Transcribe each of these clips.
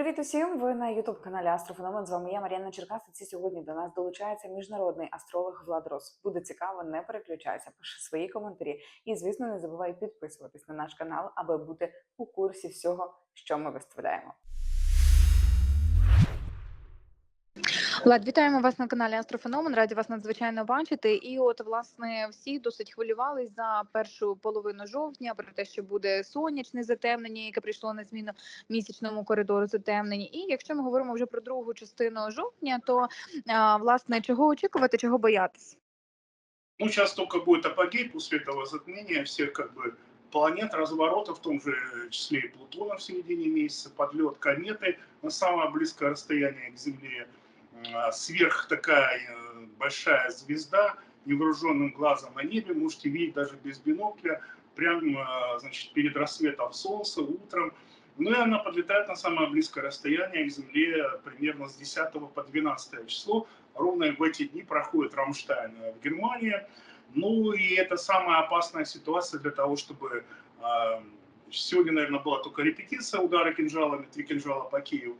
Привіт усім! Ви на Ютуб каналі Астрофеномен. З вами я Мар'яна Черкасиць. І сьогодні до нас долучається міжнародний астролог Влад Рос. Буде цікаво, не переключайся, пиши свої коментарі. І звісно, не забувай підписуватись на наш канал, аби бути у курсі всього, що ми виставляємо. Влад, вітаємо вас на каналі Астрофеномен. Раді вас надзвичайно бачити. І от власне всі досить хвилювались за першу половину жовтня про те, що буде сонячне затемнення, яке прийшло на зміну місячному коридору затемнення. І якщо ми говоримо вже про другу частину жовтня, то а, власне чого очікувати, чого боятись? Ну, сейчас только будет апогей после этого затмения всех как бы планет, разворота, в том же числе и Плутона в середине месяца, подлет кометы на самое близкое расстояние к Земле, А, сверх такая э, большая звезда, невооруженным глазом на небе, можете видеть даже без бинокля, прямо, значит, перед рассветом Солнца, утром. Ну и она подлетает на самое близкое расстояние к Земле примерно с 10 по 12 число. Ровно в эти дни проходит Рамштайн в Германии. Ну и это самая опасная ситуация для того, чтобы... э, сегодня, наверное, была только репетиция удара кинжалами, три кинжала по Киеву.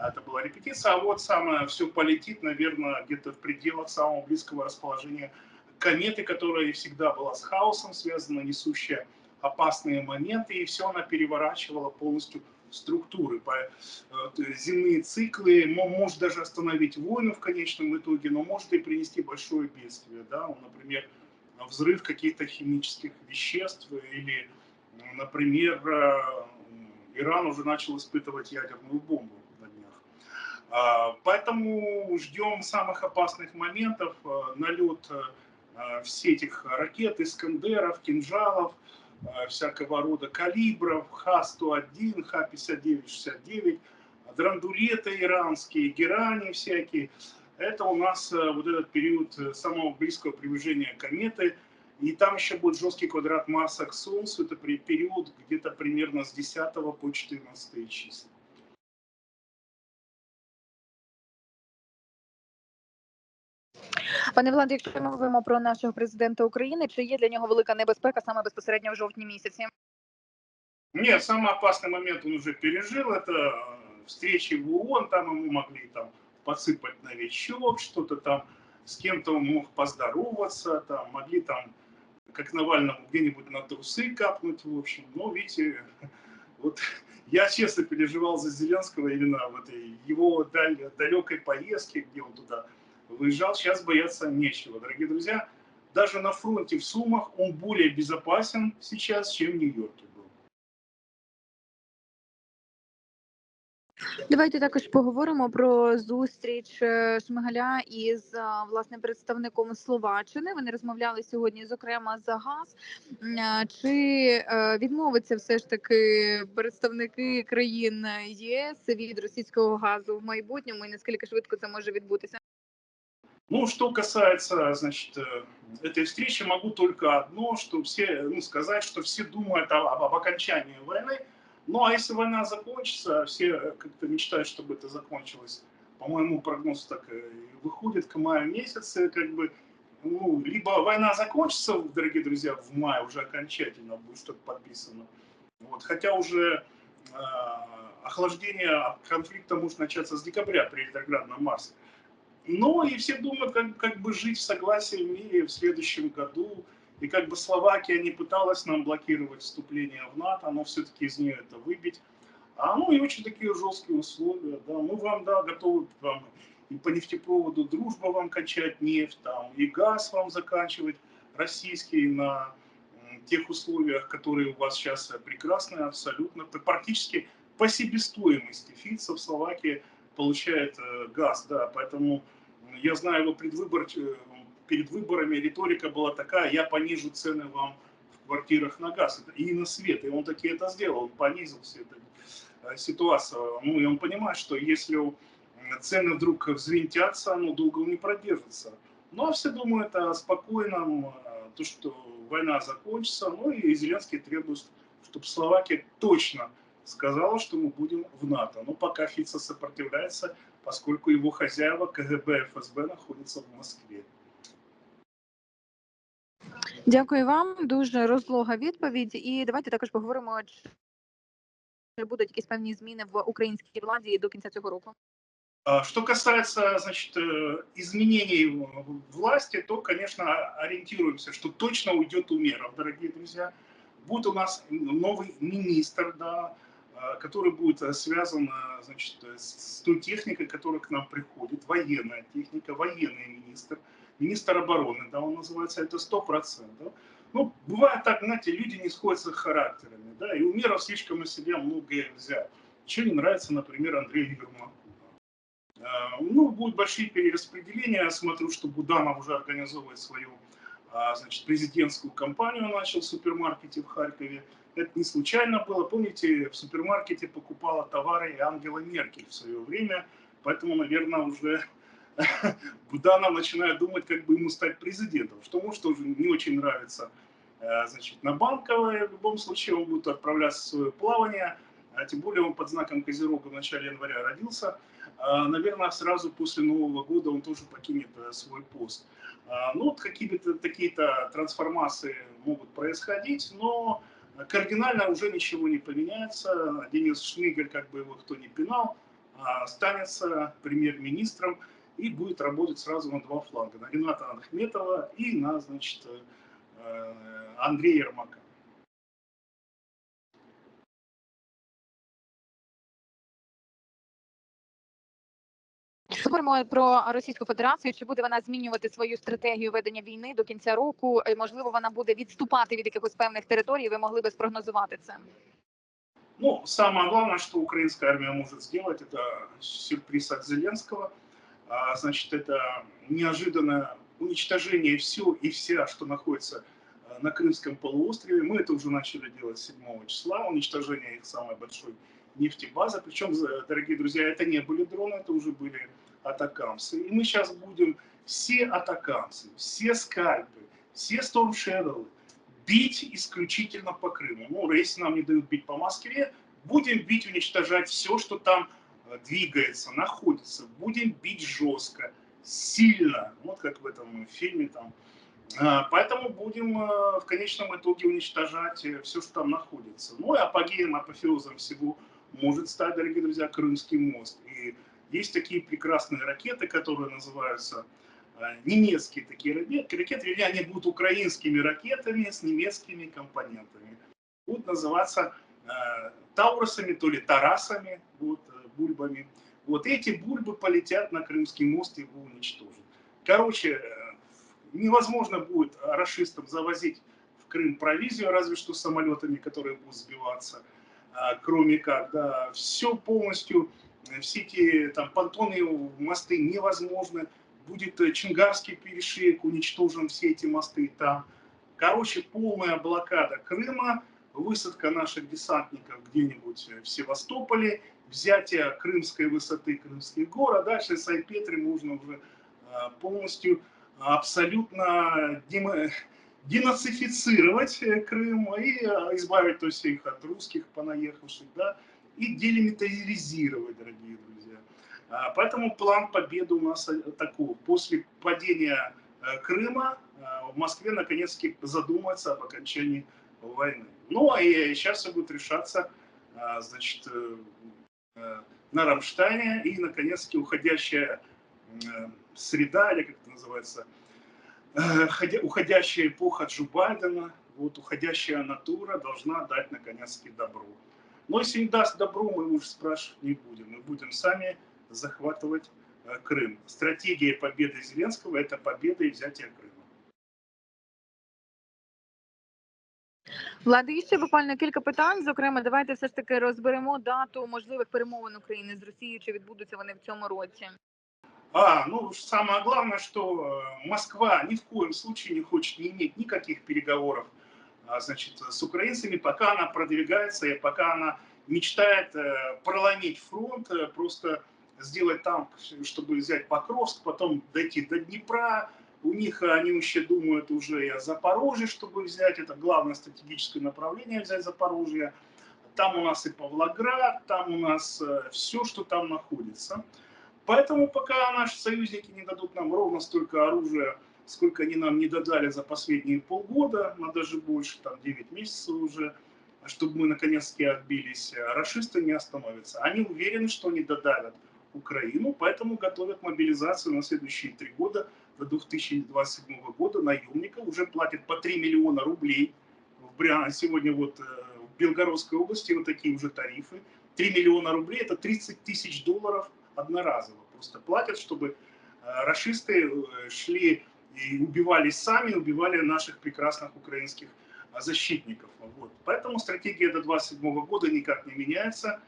А Это была репетиция, а вот самое все полетит, наверное, где-то в пределах самого близкого расположения кометы, которая всегда была с хаосом связана, несущая опасные моменты, и все она переворачивала полностью структуры, по, э, земные циклы, мо- может даже остановить войну в конечном итоге, но может и принести большое бедствие, да, ну, например, взрыв каких-то химических веществ или, например, э, Иран уже начал испытывать ядерную бомбу Поэтому ждем самых опасных моментов, э, налет э, э, все этих ракет, Искандеров, кинжалов, всякого рода калибров, Х-101, Х-59-69, драндулеты иранские, герани всякие. Это у нас вот этот период самого близкого приближения кометы. И там еще будет жесткий квадрат Марса к Солнцу. Это период где-то примерно с 10 по 14 числа. Пане Влад, якщо ми говоримо про нашого президента України, чи є для нього велика небезпека саме безпосередньо в жовтні місяці? Нет, самый опасный момент он уже пережил. Это э, встречи в ООН, там ему могли там подсыпать новичок, что-то там с кем-то он мог поздороваться, там могли там, как Навальному, где-нибудь на трусы капнуть, в общем. Но, видите, вот я честно переживал за Зеленского именно в этой его даль- далекой поездке, где он туда выезжал. Сейчас бояться нечего. Дорогие друзья, даже на фронте в Сумах он более безопасен сейчас, чем в Нью-Йорке. Давайте також поговоримо про зустріч е, Шмигаля із е, власне представником Словаччини. Вони розмовляли сьогодні, зокрема, за газ. Е, Чи відмовиться все ж таки представники країн ЄС від російського газу в майбутньому, і наскільки швидко це може відбутися? Ну, что касается, значит, э, этой встречи, могу только одно, что все, ну, сказать, что все думают об, об окончании войны. Ну, а если война закончится, все как-то мечтают, чтобы это закончилось. По моему прогнозу так выходит к маю месяце, как бы, ну, либо война закончится, дорогие друзья, в мае уже окончательно будет что-то подписано. Вот, хотя уже э, охлаждение конфликта может начаться с декабря при ретроградном Марсе. Ну и все думают, как, как бы жить в согласии в мире в следующем году. И как бы Словакия не пыталась нам блокировать вступление в НАТО, но все-таки из нее это выбить. А ну и очень такие жесткие условия. Да. Мы вам да, готовы вам и по нефтепроводу дружба вам качать нефть, там, и газ вам заканчивать российский на тех условиях, которые у вас сейчас прекрасные абсолютно. Практически по себестоимости Фица в Словакии получает э, газ, да, поэтому я знаю его предвыбор, э, перед выборами риторика была такая, я понижу цены вам в квартирах на газ и на свет, и он таки это сделал, он понизил всю эту э, ситуацию, ну и он понимает, что если м, цены вдруг взвинтятся, ну долго не продержится. Ну а все думают о спокойном, э, то, что война закончится, ну и Зеленский требует, чтобы Словакия точно сказала, что мы будем в НАТО. Но пока Фица сопротивляется, поскольку его хозяева КГБ ФСБ находятся в Москве. Дякую вам. Дуже розлога відповідь. І давайте також поговоримо. будуть якісь певні зміни в українській владі до кінця цього року? Что касается значит, э, изменений власти, то, конечно, ориентируемся, что точно уйдет Умеров, дорогие друзья. Будет у нас новый министр, да, который будет э, связан э, значит, э, с той техникой, которая к нам приходит, военная техника, военный министр, министр обороны, да, он называется, это сто процентов. Ну, бывает так, знаете, люди не сходятся характерами, да, и Умеров слишком на себя многое взял. Чего не нравится, например, Андрею Ермаку. А, Ну, будут большие перераспределения. Я смотрю, что Буданов уже организовывает свою а, значит, президентскую кампанию, начал в супермаркете в Харькове. Это не случайно было. Помните, в супермаркете покупала товары и Ангела Меркель в свое время. Поэтому, наверное, уже Буданов начинает думать, как бы ему стать президентом. Что может тоже не очень нравится э, значит, на Банковой. В любом случае он будет отправляться в свое плавание. А тем более он под знаком Козерога в начале января родился. А, Наверное, сразу после Нового года он тоже покинет э, свой пост. А, Ну, вот какие-то такие-то трансформации могут происходить, но кардинально уже ничего не поменяется. Денис Шмигаль, как бы его кто ни пинал, а, останется премьер-министром и будет работать сразу на два фланга. На Рената Ахметова и на, значит, э, Андрея Ермака. Говоримо про Російську Федерацію. Чи буде вона змінювати свою стратегію ведення війни до кінця року? Е, Можливо, вона буде відступати від якихось певних територій. Ви могли би спрогнозувати це? Ну, самое главное, что украинская армия может сделать, это сюрприз от Зеленского. А, Значит, это неожиданное уничтожение все и вся, что находится а, на Крымском полуострове. Мы это уже начали делать 7 числа, уничтожение их самой большой нефтебазы. Причем, за- дорогие друзья, это не были дроны, это уже были атакамсы. И мы сейчас будем все атакамсы, все скальпы, все Shadow бить исключительно по Крыму. Ну, если нам не дают бить по Москве, будем бить, уничтожать все, что там э, двигается, находится. Будем бить жестко, сильно. Вот как в этом фильме там. А, Поэтому будем э, в конечном итоге уничтожать все, что там находится. Ну и апогеем, апофеозом всего может стать, дорогие друзья, Крымский мост. И есть такие прекрасные ракеты, которые называются э, немецкие такие ракеты, вернее, они будут украинскими ракетами с немецкими компонентами. Будут называться э, Таурусами, то ли Тарасами, вот, э, бульбами. Вот эти бульбы полетят на Крымский мост и его уничтожат. Короче, э, невозможно будет расистам завозить в Крым провизию, разве что самолетами, которые будут сбиваться, кроме как, да, все полностью, все эти там понтоны, мосты невозможно, будет э, Чингарский перешеек, уничтожен все эти мосты там. Короче, полная блокада Крыма, высадка наших десантников где-нибудь э, в Севастополе, взятие крымской высоты, крымских гор, а дальше с Айпетри можно уже э, полностью абсолютно денацифицировать Крым и избавить то есть, их от русских понаехавших, да, и делимитаризировать, дорогие друзья. А, Поэтому план победы у нас э, таков. После падения э, Крыма э, в Москве наконец-таки задуматься об окончании войны. Ну, а сейчас все будет решаться, а, значит, на Рамштайне и, наконец-таки, уходящая среда, или как это называется, ходя- уходящая эпоха Джо Байдена, вот уходящая натура должна дать, наконец-таки, добро. Но если не даст добро, мы уже спрашивать не будем. Мы будем сами захватывать э, Крым. Стратегия победы Зеленского – это победа и взятие Крыма. Влади, і ще буквально кілька питань. Зокрема, давайте все ж таки розберемо дату можливих перемовин України з Росією. Чи відбудуться вони в цьому році? А, ну, самое главное, что э, Москва ни в коем случае не хочет не иметь никаких переговоров а, значит, с украинцами, пока она продвигается и пока она мечтает э, проломить фронт, э, просто сделать там, чтобы взять Покровск, потом дойти до Днепра. У них э, они еще думают уже и о Запорожье, чтобы взять. Это главное стратегическое направление взять Запорожье. Там у нас и Павлоград, там у нас все, что там находится. Поэтому пока наши союзники не дадут нам ровно столько оружия, сколько они нам не додали за последние полгода, но даже больше, там 9 месяцев уже, чтобы мы наконец-таки отбились. Расисты не остановятся. Они уверены, что они додавят Украину, поэтому готовят мобилизацию на следующие три года, до 2027 года наемников, уже платят по 3 миллиона рублей. В Брян... Сегодня вот э, в Белгородской области вот такие уже тарифы. 3 миллиона рублей – это 30 тысяч долларов одноразово. Просто платят, чтобы э, расисты э, шли и убивали сами, убивали наших прекрасных украинских защитников. Вот. Поэтому стратегия до 2027 года никак не меняется.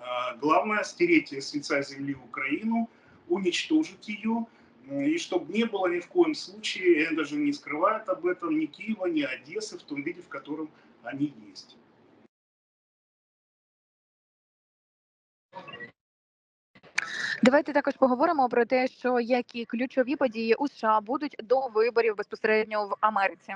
А, Главное стереть с лица земли Украину, уничтожить ее, и чтобы не было ни в коем случае, они даже не скрывают об этом, ни Киева, ни Одессы в том виде, в котором они есть. Давайте також поговоримо про те, що які ключові події у США будуть до виборів безпосередньо в Америці.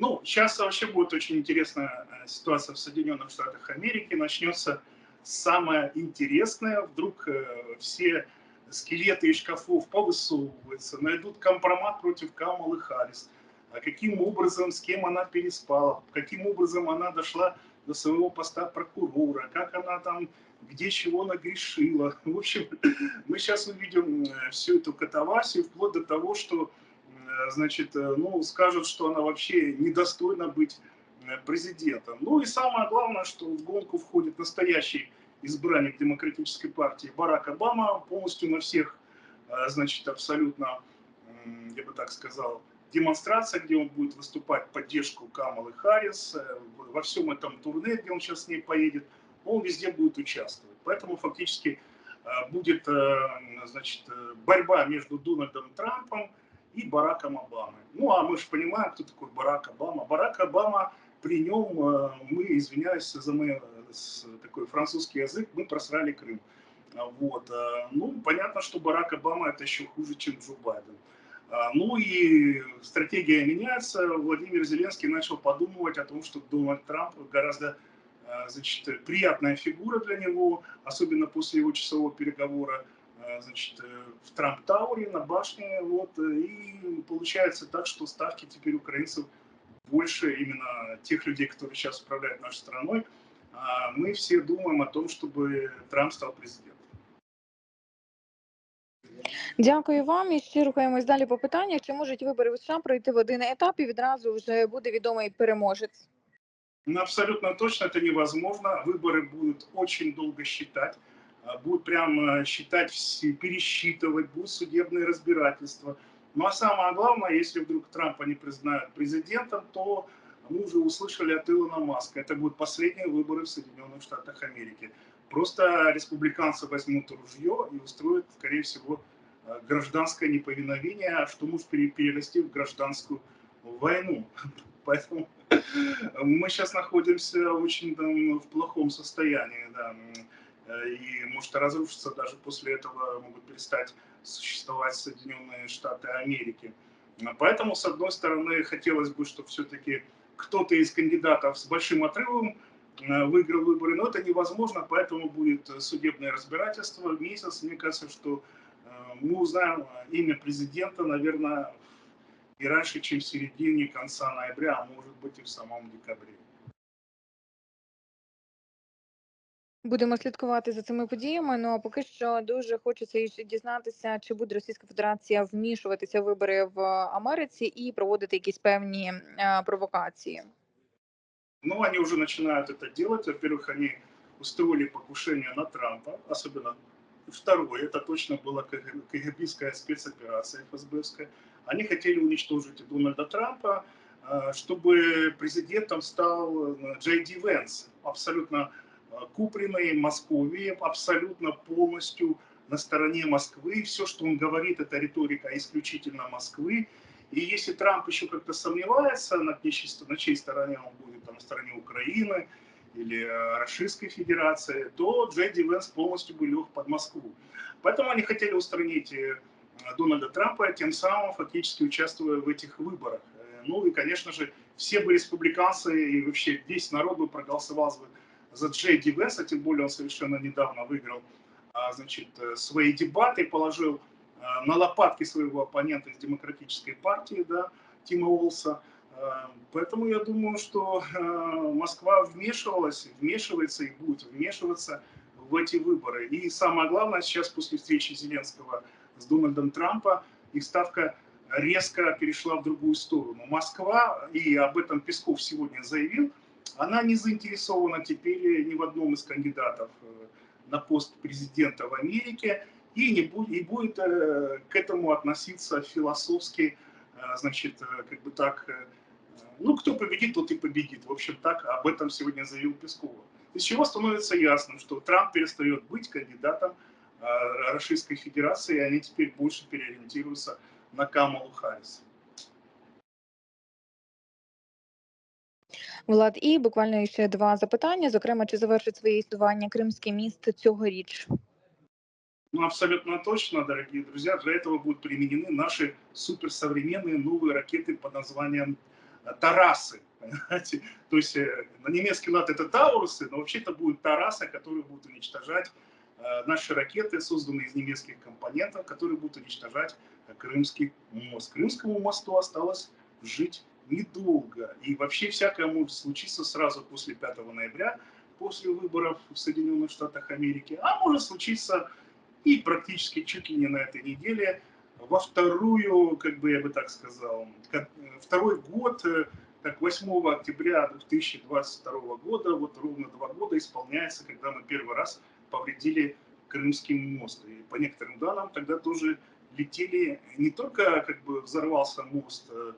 Ну, сейчас вообще будет очень интересная э, ситуация в Соединенных Штатах Америки. Начнется самое интересное. Вдруг э, все скелеты из шкафов повысовываются, найдут компромат против Камалы Харрис. А каким образом, с кем она переспала, каким образом она дошла до своего поста прокурора, как она там, где чего нагрешила. В общем, мы сейчас увидим э, всю эту катавасию, вплоть до того, что э, значит, э, ну, скажут, что она вообще недостойна быть президентом. Ну и самое главное, что в гонку входит настоящий избранник демократической партии Барак Обама, полностью на всех, значит, абсолютно, я бы так сказал, демонстрациях, где он будет выступать в поддержку Камалы Харрис, во всем этом турне, где он сейчас с ней поедет, он везде будет участвовать. Поэтому фактически э, будет э, значит, э, борьба между Дональдом Трампом и Бараком Обамой. Ну, а мы же понимаем, кто такой Барак Обама. Барак Обама, при нем мы, извиняюсь за мой такой французский язык, мы просрали Крым. А, Вот. Ну, понятно, что Барак Обама это еще хуже, чем Джо Байден. А, Ну и стратегия меняется. Владимир Зеленский начал подумывать о том, что Дональд Трамп гораздо значит, приятная фигура для него, особенно после его часового переговора э, значит, э, в Трамп-Тауре на башне. Вот, э, и получается так, что ставки теперь украинцев больше именно тех людей, которые сейчас управляют нашей страной. А Мы все думаем о том, чтобы Трамп стал президентом. Дякую вам. І ще рухаємось далі по питаннях. Чи можуть вибори в США пройти в один етап і відразу вже буде відомий переможець? Ну, абсолютно точно это невозможно. Выборы будут очень долго считать. а, Будут прям э, считать, пересчитывать, будут судебные разбирательства. Ну а самое главное, если вдруг Трампа не признают президентом, то мы уже услышали от Илона Маска. Это будут последние выборы в Соединенных Штатах Америки. Просто республиканцы возьмут ружье и устроят, скорее всего, э, гражданское неповиновение, что может пере- перерасти в гражданскую войну. Поэтому мы сейчас находимся очень там, в плохом состоянии, да, Э, и может разрушиться даже после этого могут перестать существовать Соединенные Штаты Америки. А Поэтому, с одной стороны, хотелось бы, чтобы все-таки кто-то из кандидатов с большим отрывом э, выиграл выборы, но это невозможно, поэтому будет судебное разбирательство месяц. Мне кажется, что э, мы узнаем имя президента, наверное, и раньше, чем в середине, конца ноября, а может быть и в самом декабре. Будемо слідкувати за цими подіями. Ну а поки що дуже хочеться і ще дізнатися, чи буде Російська Федерація вмішуватися в вибори в Америці і проводити якісь певні е, провокації. Ну, они уже начинают это делать. Во-первых, они устроили покушение на Трампа, особенно второе, это точно была КГ КГБистская спецоперация ФСБовская. Они хотели уничтожить Дональда Трампа, э, чтобы президентом стал э, Джей Ди Венс, абсолютно э, купленный Московией, абсолютно полностью на стороне Москвы. Все, что он говорит, это риторика исключительно Москвы. И если Трамп еще как-то сомневается, на, на чьей стороне он будет, там, на стороне Украины или Российской Федерации, то Джей Ди Венс полностью бы лег под Москву. Поэтому они хотели устранить Дональда Трампа, тем самым фактически участвуя в этих выборах. Э, Ну и, конечно же, все бы республиканцы и вообще весь народ бы проголосовал бы за Джей Ди Венса, тем более он совершенно недавно выиграл а, значит, э, свои дебаты, положил э, на лопатки своего оппонента из демократической партии, да, Тима Уолса, Поэтому я думаю, что Москва вмешивалась, вмешивается и будет вмешиваться в эти выборы. И самое главное, сейчас после встречи Зеленского с Дональдом Трампом их ставка резко перешла в другую сторону. Москва, и об этом Песков сегодня заявил, она не заинтересована теперь ни в одном из кандидатов э, на пост президента в Америке и, не будет, и будет э, к этому относиться философски, э, значит, как бы так, ну, кто победит, тот и победит. В общем, так об этом сегодня заявил Песков. Из чего становится ясным, что Трамп перестает быть кандидатом Российской Федерации, и они теперь больше переориентируются на Камалу Харрис. Влад, і буквально ще два запитання. Зокрема, чи завершить своє існування Кримське міст цьогоріч? Ну, абсолютно точно, дорогие друзья, для этого будут применены наши суперсовременные новые ракеты под названием э, Тарасы. Понимаете? То есть э, на немецкий лад это Таурусы, но вообще это будут Тарасы, которые будут уничтожать э, наши ракеты, созданные из немецких компонентов, которые будут уничтожать э, Крымский мост. Крымскому мосту осталось жить недолго. И вообще всякое может случиться сразу после 5 ноября, после выборов в Соединенных Штатах Америки, а может случиться и практически чуть ли не на этой неделе во вторую, как бы я бы так сказал, э, второй год, э, как 8 октября 2022 года, вот ровно два года исполняется, когда мы первый раз повредили Крымский мост. И по некоторым данным тогда тоже летели, не только как бы взорвался мост э,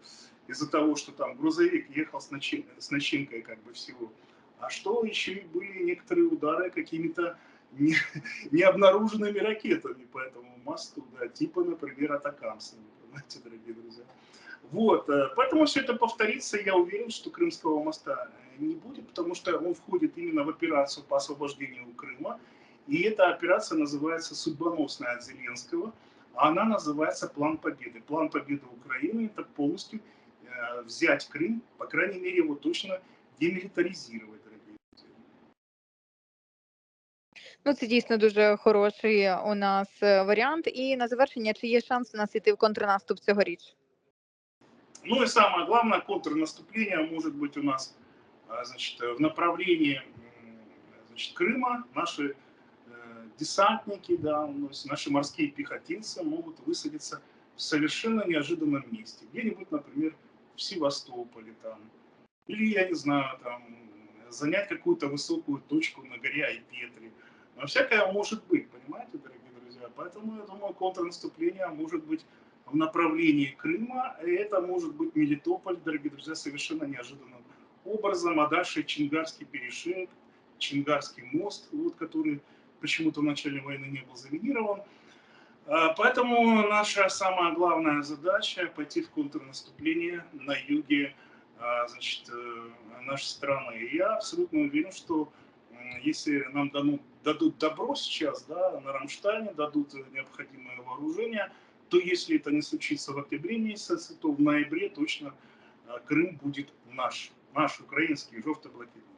из-за того, что там грузовик ехал с, начин, с начинкой как бы всего, а что еще были некоторые удары какими-то не, необнаруженными ракетами по этому мосту, да, типа, например, атакамсами, понимаете, дорогие друзья. Вот, э, поэтому все это повторится, я уверен, что Крымского моста не будет, потому что он входит именно в операцию по освобождению Крыма, и эта операция называется «Судьбоносная от Зеленского», а она называется «План победы». План победы Украины – это полностью э, взять Крым, по крайней мере, его точно демилитаризировать, дорогие друзья. Ну, це дійсно дуже хороший у нас е, варіант. І на завершення, чи є шанс у нас йти в контрнаступ цьогоріч? Ну и самое главное, контрнаступление может быть у нас а, значит, в направлении м, значит, Крыма. Наши э, десантники, да, наши морские пехотинцы могут высадиться в совершенно неожиданном месте. Где-нибудь, например, в Севастополе там. Или, я не знаю, там, занять какую-то высокую точку на горе Айпетри. Но всякое может быть, понимаете, дорогие друзья? Поэтому, я думаю, контрнаступление может быть в направлении Крыма. И это может быть Мелитополь, дорогие друзья, совершенно неожиданным образом. А дальше Чингарский перешеек, Чингарский мост, вот, который почему-то в начале войны не был заминирован. А, Поэтому наша самая главная задача пойти в контрнаступление на юге а, значит, э, нашей страны. И я абсолютно уверен, что если нам дано- дадут добро сейчас, да, на Рамштайне дадут необходимое вооружение, то если это не случится в октябре месяце, то в ноябре точно а, Крым будет наш, наш украинский, желто-блакитный.